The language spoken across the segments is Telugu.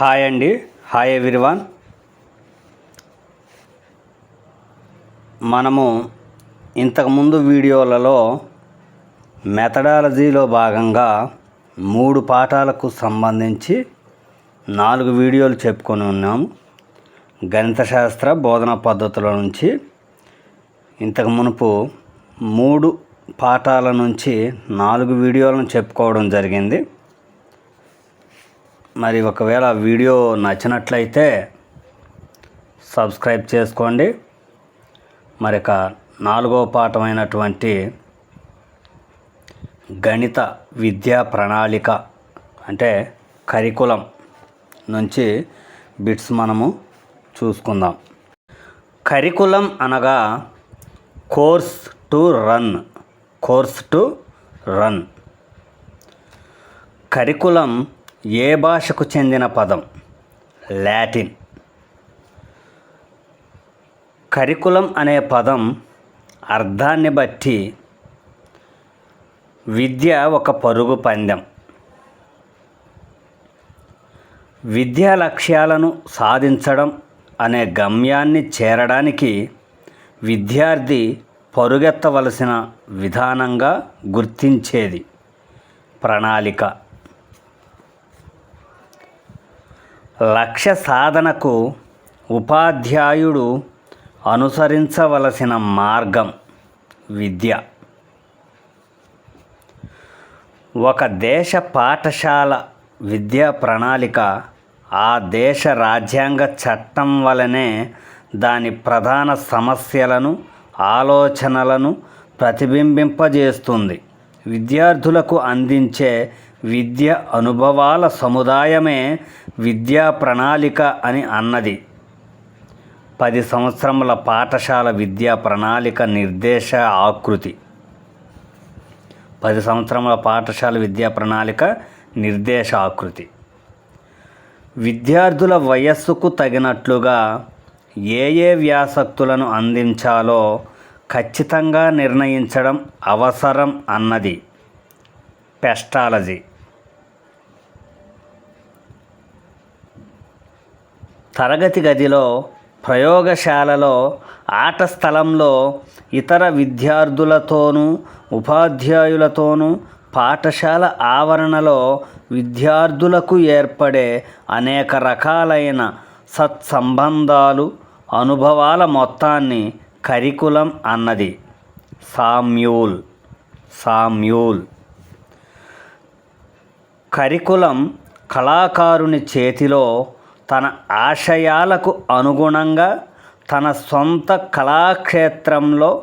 హాయ్ అండి. Hi everyone. మనము ఇంతకుముందు వీడియోలలో మెథడాలజీలో భాగంగా మూడు పాఠాలకు సంబంధించి నాలుగు వీడియోలు చెప్పుకొని ఉన్నాము. గణిత శాస్త్ర బోధనా పద్ధతుల నుంచి ఇంతకు మునుపు మూడు పాఠాల నుంచి నాలుగు వీడియోలను చెప్పుకోవడం జరిగింది. మరి ఒకవేళ వీడియో నచ్చినట్లయితే సబ్స్క్రైబ్ చేసుకోండి. మరి ఒక నాలుగో పాఠమైనటువంటి గణిత విద్యా ప్రణాళిక అంటే కరికులం నుంచి బిట్స్ మనము చూసుకుందాం. కరికులం అనగా course to run course to run. Curriculum ఏ భాషకు చెందిన పదం? లాటిన్. కరికులం అనే పదం అర్థాన్ని బట్టి విద్య ఒక పరుగు పందెం. విద్యా లక్ష్యాలను సాధించడం అనే గమ్యాన్ని చేరడానికి విద్యార్థి పరుగెత్తవలసిన విధానంగా గుర్తించేది ప్రణాళిక. లక్ష్య సాధనకు ఉపాధ్యాయుడు అనుసరించవలసిన మార్గం విద్య. ఒక దేశ పాఠశాల విద్యా ప్రణాళిక ఆ దేశ రాజ్యాంగ చట్టం వలనే దాని ప్రధాన సమస్యలను ఆలోచనలను ప్రతిబింబింపజేస్తుంది. విద్యార్థులకు అందించే విద్య అనుభవాల సముదాయమే విద్యా ప్రణాళిక అని అన్నది. పది సంవత్సరముల పాఠశాల విద్యా ప్రణాళిక నిర్దేశ ఆకృతి. పది సంవత్సరముల పాఠశాల విద్యా ప్రణాళిక నిర్దేశ ఆకృతి. విద్యార్థుల వయస్సుకు తగినట్లుగా ఏ ఏ వ్యాసక్తులను అందించాలో ఖచ్చితంగా నిర్ణయించడం అవసరం అన్నది. పెస్టాలజీ. తరగతి గదిలో ప్రయోగశాలలో ఆట స్థలంలో ఇతర విద్యార్థులతోనూ ఉపాధ్యాయులతోనూ పాఠశాల ఆవరణలో విద్యార్థులకు ఏర్పడే అనేక రకాలైన సత్సంబంధాలు అనుభవాల మొత్తాన్ని కరికులం అన్నది. Samuel Samuel. కరికులం కళాకారుని చేతిలో తన ఆశయాలకు అనుగుణంగా తన సొంత కళాక్షేత్రంలో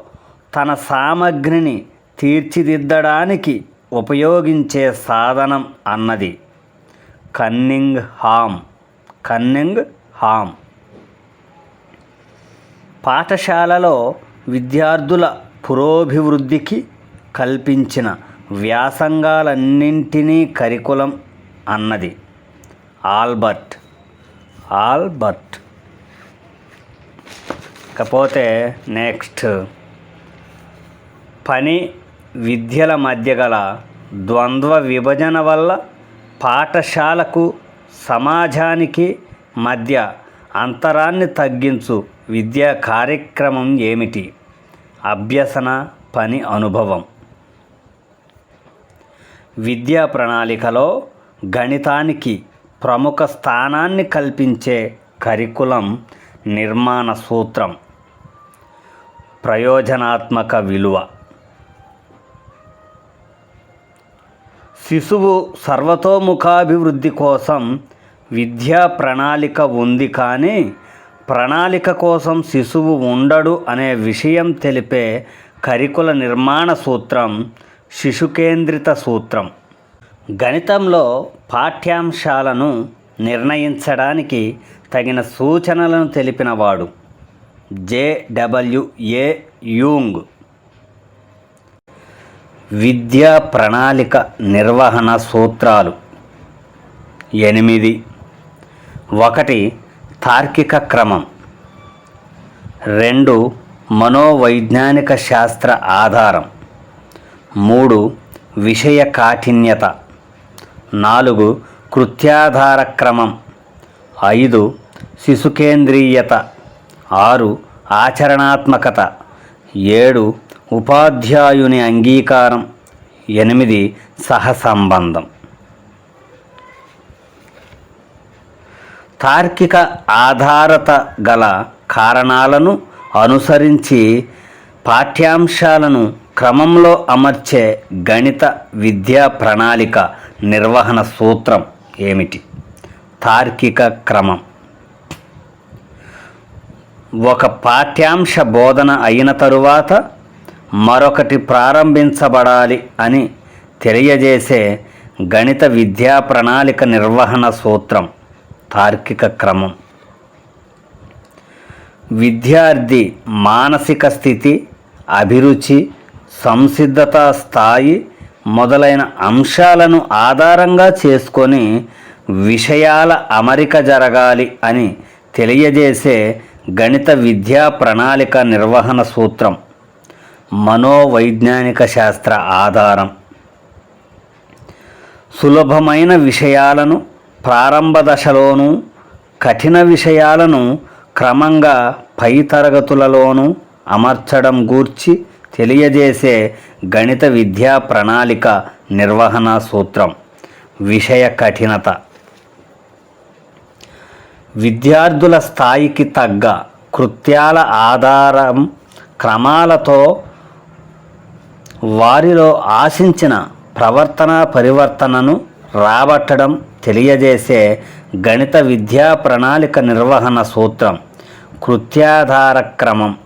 తన సామగ్రిని తీర్చిదిద్దడానికి ఉపయోగించే సాధనం అన్నది. Cunningham. Cunningham. పాఠశాలలో విద్యార్థుల పురోభివృద్ధికి కల్పించిన వ్యాసంగాలన్నింటినీ కరికులం అన్నది. Albert Albert. కాకపోతే నెక్స్ట్. పని విద్యల మధ్య గల ద్వంద్వ విభజన వల్ల పాఠశాలకు సమాజానికి మధ్య అంతరాన్ని తగ్గించు విద్యా కార్యక్రమం ఏమిటి? అభ్యసన పని అనుభవం. విద్యా ప్రణాళికలో గణితానికి ప్రముఖ స్థానాన్ని కల్పించే కరికులం నిర్మాణ సూత్రం. ప్రయోజనాత్మక విలువ. శిశువు సర్వతోముఖాభివృద్ధి కోసం విద్యా ప్రణాళిక ఉంది కానీ ప్రణాళిక కోసం శిశువు ఉండడు అనే విషయం తెలిపే కరికుల నిర్మాణ సూత్రం శిశుకేంద్రిత సూత్రం. గణితంలో పాఠ్యాంశాలను నిర్ణయించడానికి తగిన సూచనలను తెలిపినవాడు జేడబ్ల్యూఏ యూంగ్. విద్యా ప్రణాళిక నిర్వహణ సూత్రాలు. ఎనిమిది. ఒకటి. తార్కిక క్రమం. రెండు. మనోవైజ్ఞానిక శాస్త్ర ఆధారం. మూడు. విషయ కాఠిన్యత. నాలుగు కృత్యాధార క్రమం ఐదు శిశుకేంద్రీయత. ఆరు ఆచరణాత్మకత. ఏడు ఉపాధ్యాయుని అంగీకారం. ఎనిమిది సహసంబంధం. తార్కిక ఆధారత గల కారణాలను అనుసరించి పాఠ్యాంశాలను క్రమంలో అమర్చే గణిత విద్యా ప్రణాళిక నిర్వహణ సూత్రం ఏమిటి? తార్కిక క్రమం. ఒక పాఠ్యాంశ బోధన అయిన తరువాత మరొకటి ప్రారంభించబడాలి అని తెలియజేసే గణిత విద్యా ప్రణాళిక నిర్వహణ సూత్రం తార్కిక క్రమం. విద్యార్థి మానసిక స్థితి అభిరుచి సంసిద్ధత స్థాయి మొదలైన అంశాలను ఆధారంగా చేసుకొని విషయాల అమరిక జరగాలి అని తెలియజేసే గణిత విద్యా ప్రణాళిక నిర్వహణ సూత్రం. మనోవైజ్ఞానిక శాస్త్ర ఆధారం. సులభమైన విషయాలను ప్రారంభ దశలోనూ కఠిన విషయాలను క్రమంగా పై తరగతులలోనూ అమర్చడం గూర్చి తెలియజేసే గణిత విద్యా ప్రణాళిక నిర్వహణ సూత్రం. విషయ కఠినత. విద్యార్థుల స్థాయికి తగ్గ కృత్యాల ఆధారం క్రమాలతో వారిలో ఆశించిన ప్రవర్తన పరివర్తనను రాబట్టడం తెలియజేసే గణిత విద్యా ప్రణాళిక నిర్వహణ సూత్రం. కృత్యాధార క్రమం.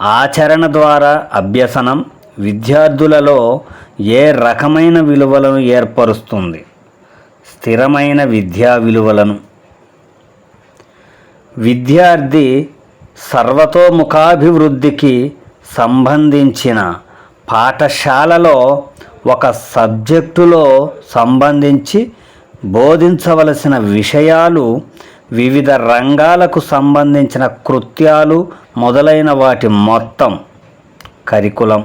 ఆచరణ ద్వారా అభ్యసనం విద్యార్థులలో ఏ రకమైన విలువలను ఏర్పరుస్తుంది? స్థిరమైన విద్యా విలువలను. విద్యార్థి సర్వతోముఖాభివృద్ధికి సంబంధించిన పాఠశాలలో ఒక సబ్జెక్టులో సంబంధించి బోధించవలసిన విషయాలు వివిధ రంగాలకు సంబంధించిన కృత్యాలు మొదలైన వాటి మొత్తం కరికులం.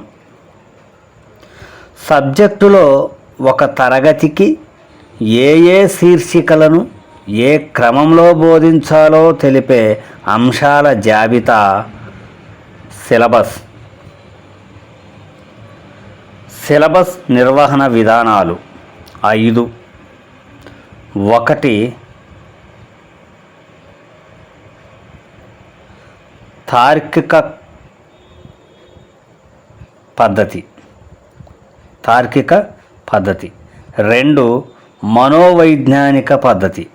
సబ్జెక్టులో ఒక తరగతికి ఏ ఏ శీర్షికలను ఏ క్రమంలో బోధించాలో తెలిపే అంశాల జాబితా సిలబస్. సిలబస్ నిర్వహణ విధానాలు ఐదు. ఒకటి తార్కిక పద్ధతి. తార్కిక పద్ధతి. రెండు మనోవైజ్ఞానిక పద్ధతి.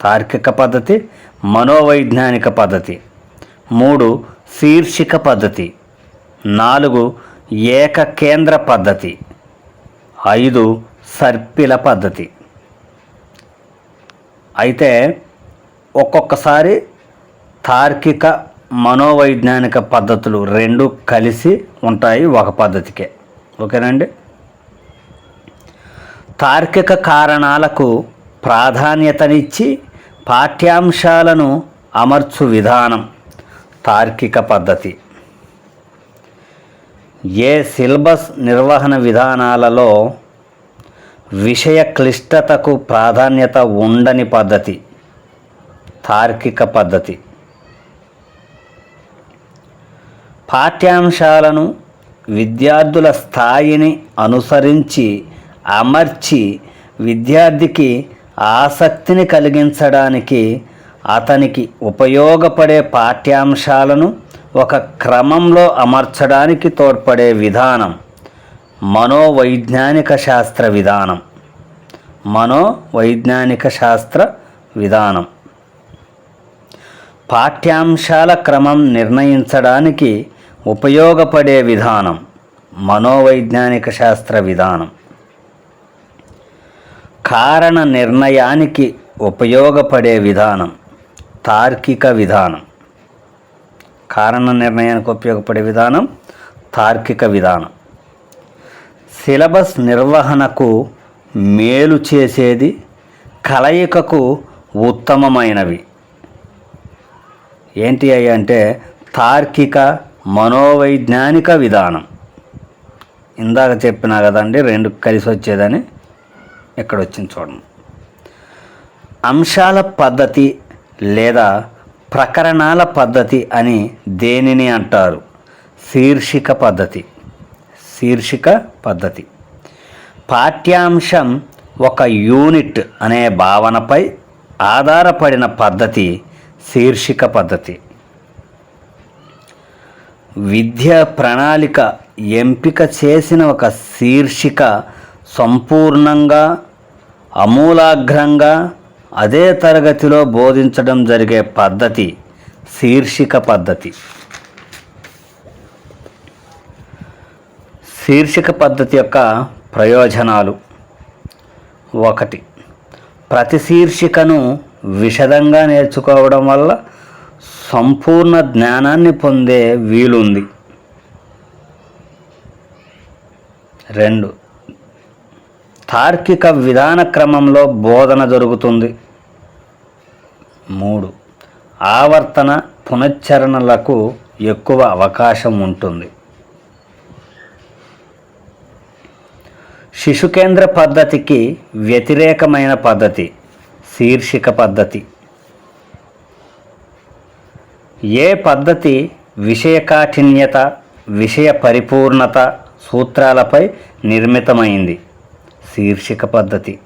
తార్కిక పద్ధతి మనోవైజ్ఞానిక పద్ధతి. మూడు శీర్షిక పద్ధతి. నాలుగు ఏకకేంద్ర పద్ధతి. ఐదు సర్పిల పద్ధతి. అయితే ఒక్కొక్కసారి తార్కిక మనోవైజ్ఞానిక పద్ధతులు రెండు కలిసి ఉంటాయి ఒక పద్ధతికే. ఓకేనండి? తార్కిక కారణాలకు ప్రాధాన్యతనిచ్చి పాఠ్యాంశాలను అమర్చు విధానం తార్కిక పద్ధతి. ఏ సిలబస్ నిర్వహణ విధానాలలో విషయ క్లిష్టతకు ప్రాధాన్యత ఉండని పద్ధతి తార్కిక పద్ధతి. పాఠ్యాంశాలను విద్యార్థుల స్థాయిని అనుసరించి అమర్చి విద్యార్థికి ఆసక్తిని కలిగించడానికి అతనికి ఉపయోగపడే పాఠ్యాంశాలను ఒక క్రమంలో అమర్చడానికి తోడ్పడే విధానం. మనోవైజ్ఞానిక శాస్త్ర విధానం. మనోవైజ్ఞానిక శాస్త్ర విధానం. పాఠ్యాంశాల క్రమం నిర్ణయించడానికి ఉపయోగపడే విధానం మనోవైజ్ఞానిక శాస్త్ర విధానం. కారణ నిర్ణయానికి ఉపయోగపడే విధానం తార్కిక విధానం. కారణ నిర్ణయానికి ఉపయోగపడే విధానం తార్కిక విధానం. సిలబస్ నిర్వహణకు మేలు చేసేది కలయికకు ఉత్తమమైనవి. ఏంటి అవి అంటే తార్కిక మనోవైజ్ఞానిక విధానం. ఇందాక చెప్పినా కదండి రెండు కలిసి వచ్చేదని ఇక్కడ వచ్చింది చూడండి. అంశాల పద్ధతి లేదా ప్రకరణాల పద్ధతి అని దేనిని అంటారు? శీర్షిక పద్ధతి. శీర్షిక పద్ధతి. పాఠ్యాంశం ఒక యూనిట్ అనే భావనపై ఆధారపడిన పద్ధతి శీర్షిక పద్ధతి. విద్యా ప్రణాళిక ఎంపిక చేసిన ఒక శీర్షిక సంపూర్ణంగా అమూలాగ్రంగా అదే తరగతిలో బోధించడం జరిగే పద్ధతి శీర్షిక పద్ధతి. శీర్షిక పద్ధతి యొక్క ప్రయోజనాలు ఒకటి. ప్రతి శీర్షికను విషదంగా నేర్చుకోవడం వల్ల సంపూర్ణ జ్ఞానాన్ని పొందే వీలుంది. రెండు. తార్కిక విధాన క్రమంలో బోధన జరుగుతుంది. మూడు. ఆవర్తన పునశ్చరణలకు ఎక్కువ అవకాశం ఉంటుంది. శిశుకేంద్ర పద్ధతికి వ్యతిరేకమైన పద్ధతి శీర్షిక పద్ధతి. ఏ పద్ధతి విషయ కాఠిన్యత విషయ పరిపూర్ణత సూత్రాలపై నిర్మితమైంది? శీర్షిక పద్ధతి.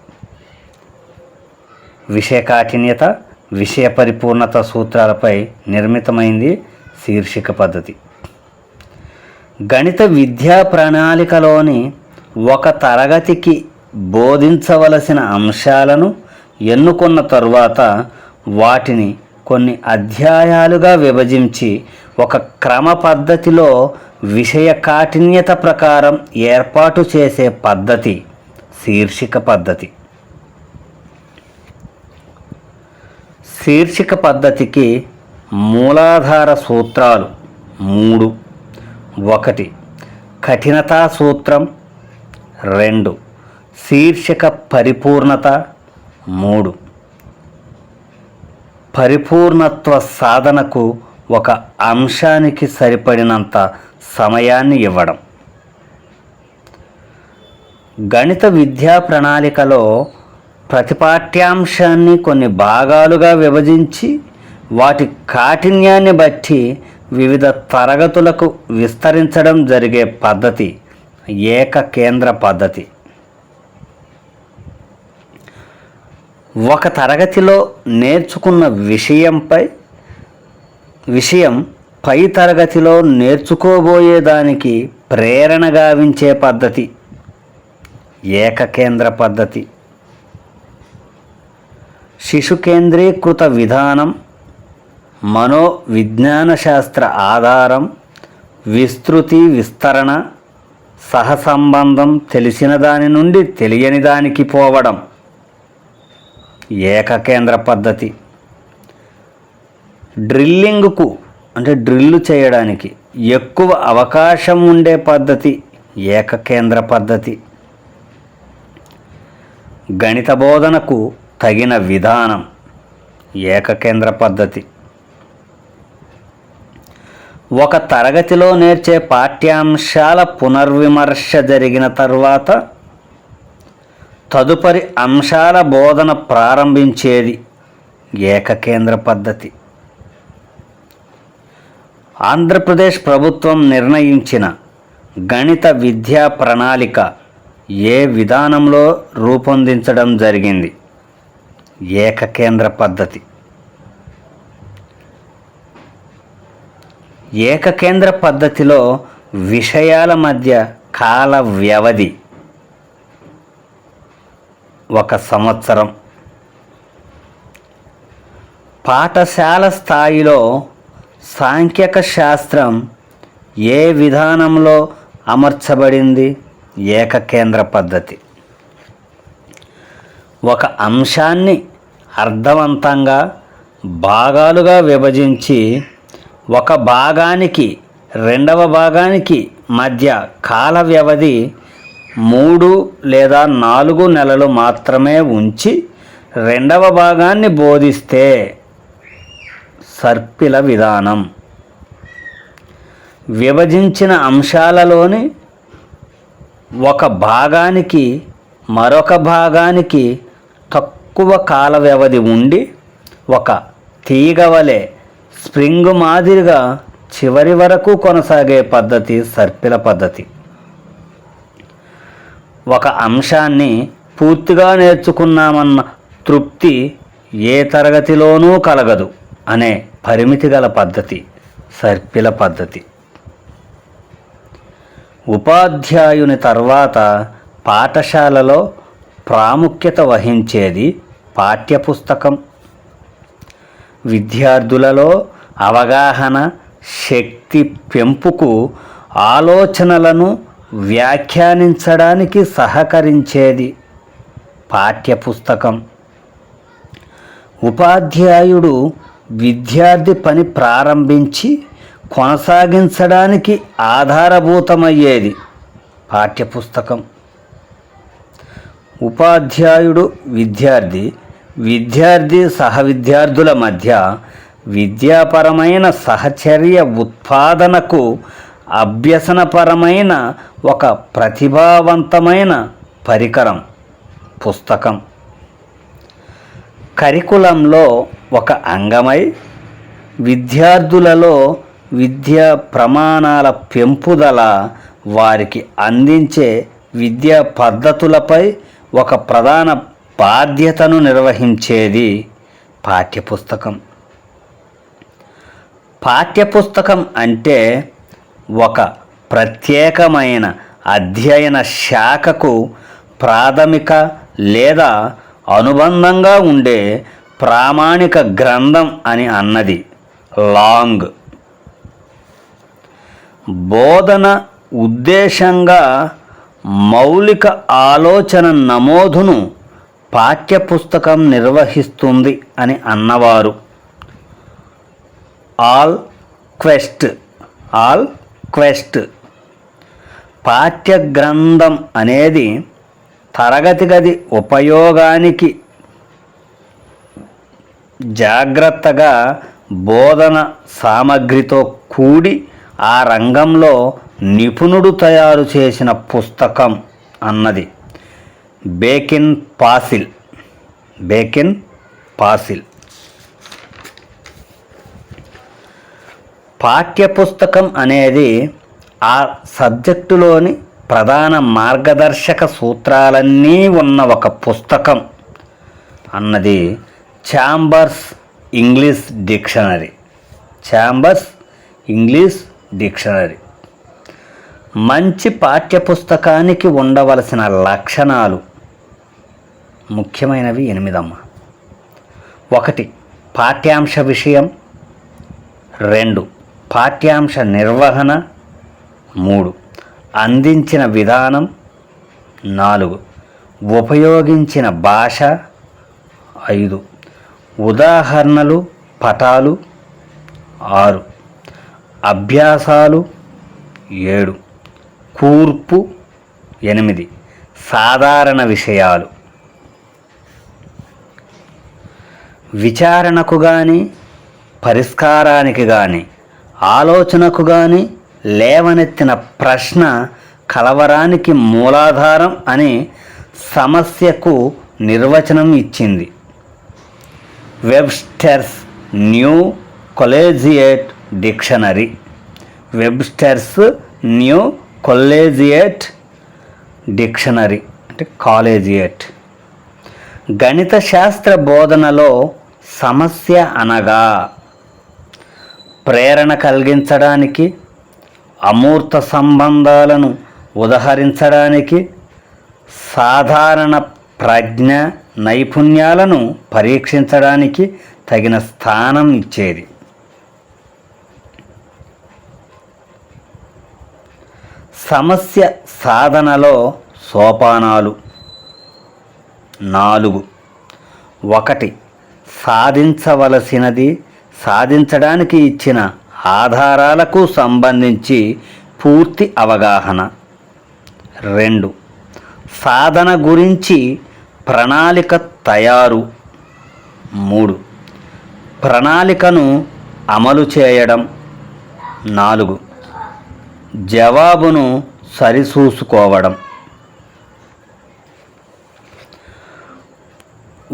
విషయ కాఠిన్యత విషయ పరిపూర్ణత సూత్రాలపై నిర్మితమైంది శీర్షిక పద్ధతి. గణిత విద్యా ప్రణాళికలోని ఒక తరగతికి బోధించవలసిన అంశాలను ఎన్నుకున్న తరువాత వాటిని కొన్ని అధ్యాయాలుగా విభజించి ఒక క్రమ పద్ధతిలో విషయ కాఠిన్యత ప్రకారం ఏర్పాటు చేసే పద్ధతి శీర్షిక పద్ధతి. శీర్షిక పద్ధతికి మూలాధార సూత్రాలు మూడు. ఒకటి కఠినతా సూత్రం రెండు. శీర్షిక పరిపూర్ణత మూడు. పరిపూర్ణత్వ సాధనకు ఒక అంశానికి సరిపడినంత సమయాన్ని ఇవ్వడం. గణిత విద్యా ప్రణాళికలో ప్రతిపాఠ్యాంశాన్ని కొన్ని భాగాలుగా విభజించి వాటి కాఠిన్యాన్ని బట్టి వివిధ తరగతులకు విస్తరించడం జరిగే పద్ధతి ఏక కేంద్ర పద్ధతి. ఒక తరగతిలో నేర్చుకున్న విషయంపై విషయం పై తరగతిలో నేర్చుకోబోయేదానికి ప్రేరణ గావించే పద్ధతి ఏకకేంద్ర పద్ధతి. శిశు కేంద్రీకృత విధానం మనో విజ్ఞాన శాస్త్ర ఆధారం విస్తృతి విస్తరణ సహసంబంధం తెలిసిన దాని నుండి తెలియని దానికి పోవడం. ఏకకేంద్ర పద్ధతి. డ్రిల్లింగ్కు అంటే డ్రిల్లు చేయడానికి ఎక్కువ అవకాశం ఉండే పద్ధతి ఏకకేంద్ర పద్ధతి. గణిత బోధనకు తగిన విధానం ఏకకేంద్ర పద్ధతి. ఒక తరగతిలో నేర్చే పాఠ్యాంశాల పునర్విమర్శ జరిగిన తర్వాత తదుపరి అంశాల బోధన ప్రారంభించేది ఏకకేంద్ర పద్ధతి. ఆంధ్రప్రదేశ్ ప్రభుత్వం నిర్ణయించిన గణిత విద్యా ప్రణాళిక ఏ విధానంలో రూపొందించడం జరిగింది? ఏకకేంద్ర పద్ధతి. ఏకకేంద్ర పద్ధతిలో విషయాల మధ్య కాల వ్యవధి ఒక సంవత్సరం. పాఠశాల స్థాయిలో సాంఖ్యక శాస్త్రం ఏ విధానంలో అమర్చబడింది? ఏకకేంద్ర పద్ధతి. ఒక అంశాన్ని అర్థవంతంగా భాగాలుగా విభజించి ఒక భాగానికి రెండవ భాగానికి మధ్య కాల వ్యవధి మూడు లేదా నాలుగు నెలలు మాత్రమే ఉంచి రెండవ భాగాన్ని బోధిస్తే సర్పిల విధానం. విభజించిన అంశాలలోని ఒక భాగానికి మరొక భాగానికి తక్కువ కాల వ్యవధి ఉండి ఒక తీగ వలె స్ప్రింగ్ మాదిరిగా చివరి వరకు కొనసాగే పద్ధతి సర్పిల పద్ధతి. ఒక అంశాన్ని పూర్తిగా నేర్చుకున్నామన్న తృప్తి ఏ తరగతిలోనూ కలగదు అనే పరిమితి గల పద్ధతి సర్పిల పద్ధతి. ఉపాధ్యాయుని తర్వాత పాఠశాలలో ప్రాముఖ్యత వహించేది పాఠ్యపుస్తకం. విద్యార్థులలో అవగాహన శక్తి పెంపుకు ఆలోచనలను వ్యాఖ్యానించడానికి సహకరించేది పాఠ్యపుస్తకం. ఉపాధ్యాయుడు విద్యార్థి పని ప్రారంభించి కొనసాగించడానికి ఆధారభూతమయ్యేది పాఠ్యపుస్తకం. ఉపాధ్యాయుడు విద్యార్థి విద్యార్థి సహ విద్యార్థుల మధ్య విద్యాపరమైన సహచర్య ఉత్పాదనకు అభ్యసనపరమైన ఒక ప్రతిభావంతమైన పరికరం పుస్తకం. కరికులంలో ఒక అంగమై విద్యార్థులలో విద్యా ప్రమాణాల పెంపుదల వారికి అందించే విద్యా పద్ధతులపై ఒక ప్రధాన బాధ్యతను నిర్వహించేది పాఠ్యపుస్తకం. పాఠ్యపుస్తకం అంటే ఒక ప్రత్యేకమైన అధ్యయన శాఖకు ప్రాథమిక లేదా అనుబంధంగా ఉండే ప్రామాణిక గ్రంథం అని అన్నది లాంగ్. బోధన ఉద్దేశంగా మౌలిక ఆలోచన నమోదును పాఠ్యపుస్తకం నిర్వహిస్తుంది అని అన్నవారు. ఆల్ క్వెస్ట్ ఆల్ క్వెస్ట్ పాఠ్య గ్రంథం అనేది తరగతి గది ఉపయోగానికి జాగ్రత్తగా బోధన సామగ్రితో కూడి ఆ రంగంలో నిపుణుడు తయారు చేసిన పుస్తకం అన్నది. బేకిన్ పాసిల్. బేకిన్ పాసిల్. పాఠ్యపుస్తకం అనేది ఆ సబ్జెక్టులోని ప్రధాన మార్గదర్శక సూత్రాలన్నీ ఉన్న ఒక పుస్తకం అన్నది Chambers English dictionary. Chambers English dictionary. మంచి పాఠ్యపుస్తకానికి ఉండవలసిన లక్షణాలు ముఖ్యమైనవి ఎనిమిదమ్మ. ఒకటి పాఠ్యాంశ విషయం. రెండు పాఠ్యాంశ నిర్వహణ మూడు. అందించిన విధానం నాలుగు. ఉపయోగించిన భాష ఐదు. ఉదాహరణలు పటాలు ఆరు. అభ్యాసాలు ఏడు. కూర్పు ఎనిమిది. సాధారణ విషయాలు. విచారణకు కానీ పరిష్కారానికి కానీ ఆలోచనకు కానీ లేవనెత్తిన ప్రశ్న కలవరానికి మూలాధారం అని సమస్యకు నిర్వచనం ఇచ్చింది. Webster's new collegiate dictionary. Webster's new collegiate dictionary అంటే కాలేజియేట్. గణిత శాస్త్ర బోధనలో సమస్య అనగా ప్రేరణ కలిగించడానికి అమూర్త సంబంధాలను ఉదహరించడానికి సాధారణ ప్రజ్ఞ నైపుణ్యాలను పరీక్షించడానికి తగిన స్థానం ఇచ్చేది. సమస్య సాధనలో సోపానాలు నాలుగు. ఒకటి సాధించవలసినది సాధించడానికి ఇచ్చిన ఆధారాలకు సంబంధించి పూర్తి అవగాహన. రెండు. సాధన గురించి ప్రణాళిక తయారు. మూడు. ప్రణాళికను అమలు చేయడం. నాలుగు. జవాబును సరిచూసుకోవడం.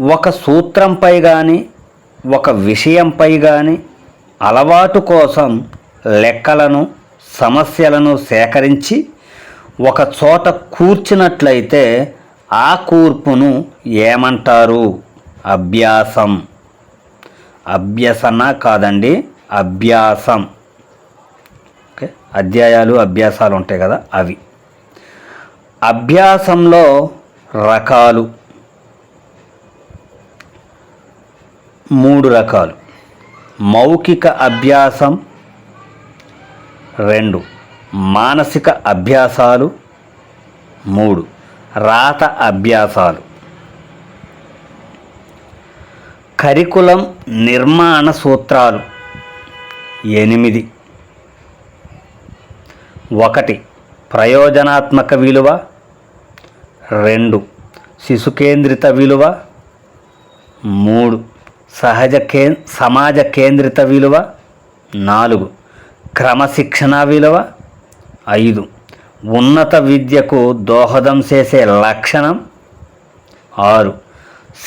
ఒక సూత్రంపై కానీ ఒక విషయంపై కానీ అలవాటు కోసం లెక్కలను సమస్యలను సేకరించి ఒక చోట కూర్చున్నట్లయితే ఆ కూర్పును ఏమంటారు? అభ్యాసం. అభ్యసన కాదండి అభ్యాసం. ఓకే అధ్యాయాలు అభ్యాసాలు ఉంటాయి కదా అవి. అభ్యాసంలో రకాలు. మూడు రకాలు. మౌఖిక అభ్యాసం రెండు. మానసిక అభ్యాసాలు మూడు. రాత అభ్యాసాలు. కరికులం నిర్మాణ సూత్రాలు ఎనిమిది. ఒకటి. ప్రయోజనాత్మక విలువ రెండు. శిశుకేంద్రిత విలువ మూడు. సహజ కే సమాజ కేంద్రిత విలువ నాలుగు. క్రమశిక్షణ విలువ ఐదు. ఉన్నత విద్యకు దోహదం చేసే లక్షణం ఆరు.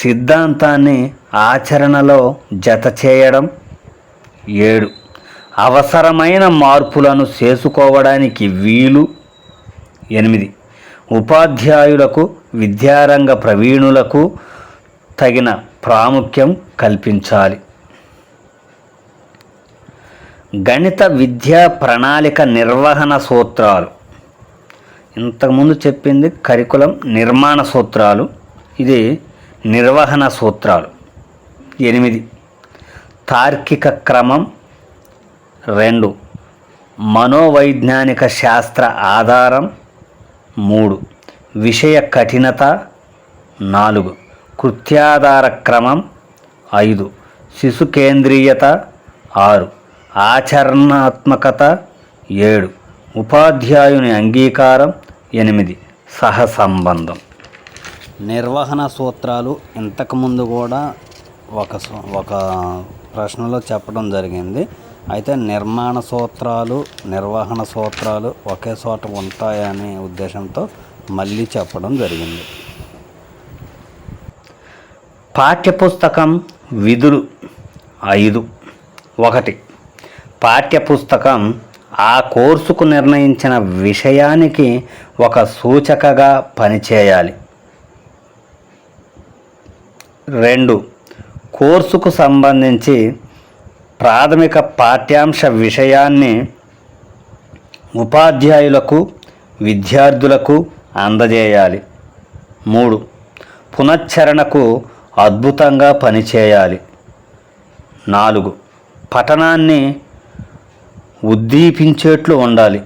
సిద్ధాంతాన్ని ఆచరణలో జత చేయడం ఏడు. అవసరమైన మార్పులను చేసుకోవడానికి వీలు ఎనిమిది. ఉపాధ్యాయులకు విద్యారంగ ప్రవీణులకు తగిన ప్రాముఖ్యం కల్పించాలి. గణిత విద్యా ప్రణాళిక నిర్వహణ సూత్రాలు. ఇంతకుముందు చెప్పింది కరికులం నిర్మాణ సూత్రాలు ఇది నిర్వహణ సూత్రాలు. ఎనిమిది. తార్కిక క్రమం రెండు. మనోవైజ్ఞానిక శాస్త్ర ఆధారం మూడు. విషయ కఠినత నాలుగు. కృత్యాధార క్రమం ఐదు. శిశు కేంద్రీయత ఆరు. ఆచరణాత్మకత ఏడు. ఉపాధ్యాయుని అంగీకారం ఎనిమిది. సహసంబంధం. నిర్వహణ సూత్రాలు ఇంతకుముందు కూడా ఒక ఒక ప్రశ్నలో చెప్పడం జరిగింది. అయితే నిర్మాణ సూత్రాలు నిర్వహణ సూత్రాలు ఒకే చోట ఉంటాయనే ఉద్దేశంతో మళ్ళీ చెప్పడం జరిగింది. పాఠ్యపుస్తకం విధులు ఐదు. ఒకటి. పాఠ్యపుస్తకం ఆ కోర్సుకు నిర్ణయించిన విషయానికి ఒక సూచకగా పనిచేయాలి. రెండు. కోర్సుకు సంబంధించి ప్రాథమిక పాఠ్యాంశ విషయాన్ని ఉపాధ్యాయులకు విద్యార్థులకు అందజేయాలి. మూడు. పునశ్చరణకు అద్భుతంగా పనిచేయాలి. నాలుగు పఠనాన్ని ఉద్దీపించేట్లు ఉండాలి.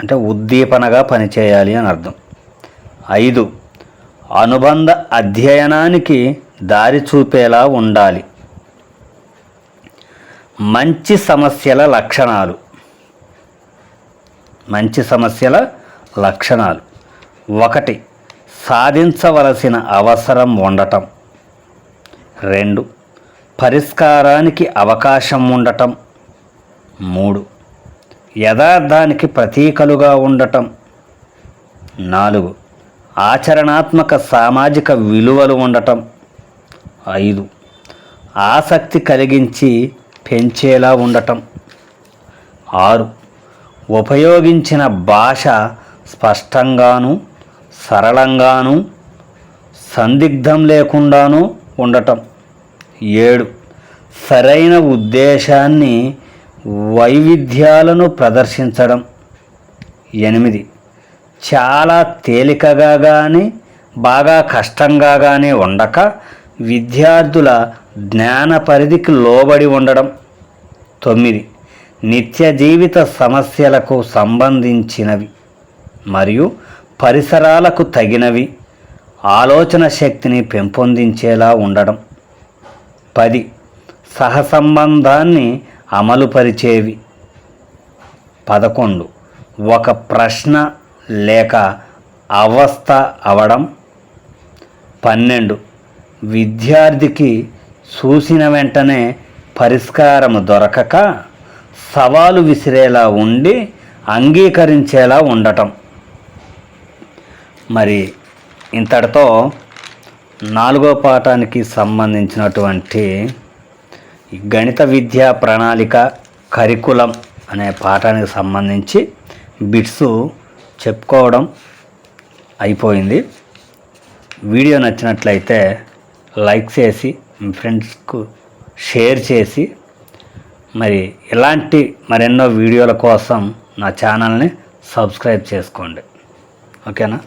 అంటే ఉద్దీపనగా పనిచేయాలి అని అర్థం. ఐదు అనుబంధ అధ్యయనానికి దారి చూపేలా ఉండాలి. మంచి సమస్యల లక్షణాలు. మంచి సమస్యల లక్షణాలు. ఒకటి సాధించవలసిన అవసరం ఉండటం. రెండు. పరిష్కారానికి అవకాశం ఉండటం మూడు. యథార్థానికి ప్రతీకలుగా ఉండటం నాలుగు. ఆచరణాత్మక సామాజిక విలువలు ఉండటం ఐదు. ఆసక్తి కలిగించి పెంచేలా ఉండటం ఆరు. ఉపయోగించిన భాష స్పష్టంగాను సరళంగాను సందిగ్ధం లేకుండాను ఉండటం ఏడు. సరైన ఉద్దేశాన్ని వైవిధ్యాలను ప్రదర్శించడం. ఎనిమిది. చాలా తేలికగా కానీ బాగా కష్టంగా కానీ ఉండక విద్యార్థుల జ్ఞాన పరిధికి లోబడి ఉండడం. తొమ్మిది. నిత్య జీవిత సమస్యలకు సంబంధించినవి మరియు పరిసరాలకు తగినవి. ఆలోచన శక్తిని పెంపొందించేలా ఉండడం. పది సహసంబంధాన్ని అమలుపరిచేవి. పదకొండు. ఒక ప్రశ్న లేక అవస్థ అవడం. పన్నెండు. విద్యార్థికి చూసిన వెంటనే పరిష్కారం దొరకక సవాలు విసిరేలా ఉండి అంగీకరించేలా ఉండటం. మరి ఇంతటితో నాలుగో పాఠానికి సంబంధించినటువంటి గణిత విద్యా ప్రణాళిక కరికులం అనే పాఠానికి సంబంధించి బిట్స్ చెప్పుకోవడం అయిపోయింది. వీడియో నచ్చినట్లయితే లైక్ చేసి మీ ఫ్రెండ్స్కు షేర్ చేసి మరి ఇలాంటి మరెన్నో వీడియోల కోసం నా ఛానల్ని సబ్స్క్రైబ్ చేసుకోండి. ఓకేనా?